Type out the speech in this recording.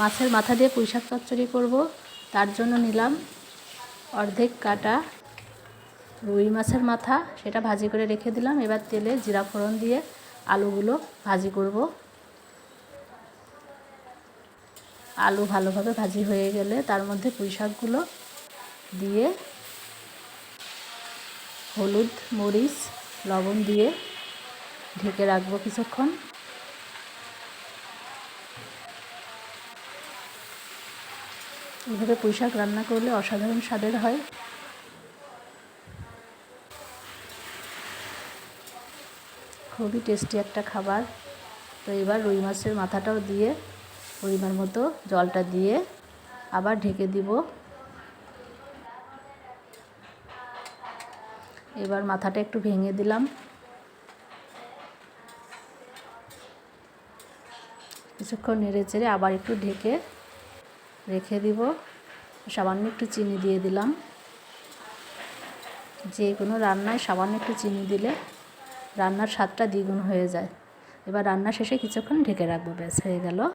মাছের মাথা দিয়ে পুঁই শাক চচ্চড়ি করব। তার জন্য নিলাম অর্ধেক কাটা রুই মাছের মাথা, সেটা ভাজি করে রেখে দিলাম। এবার তেলে জিরা ফোড়ন দিয়ে আলুগুলো ভাজি করব। আলু ভালোভাবে ভাজি হয়ে গেলে তার মধ্যে পুঁই শাকগুলো দিয়ে হলুদ, মরিচ, লবণ দিয়ে ঢেকে রাখব কিছুক্ষণ। এইভাবে পুঁই শাক রান্না করলে অসাধারণ স্বাদের হয়। খুবই টেস্টি একটা খাবার। তো এবার রুই মাছের মাথাটাও দিয়ে, পরিমাণ মতো জলটা দিয়ে আবার ঢেকে দিব। এবার মাথাটা একটু ভেঙে দিলাম। কিছুক্ষণ নেড়ে চেড়ে আবার একটু ঢেকে রেখে দিব। সামান্য একটু চিনি দিয়ে দিলাম। যে কোনো রান্নায় সামান্য একটু চিনি দিলে রান্নার স্বাদটা দ্বিগুণ হয়ে যায়। এবার রান্না শেষে কিছুক্ষণ ঢেকে রাখব, ব্যাস হয়ে গেল।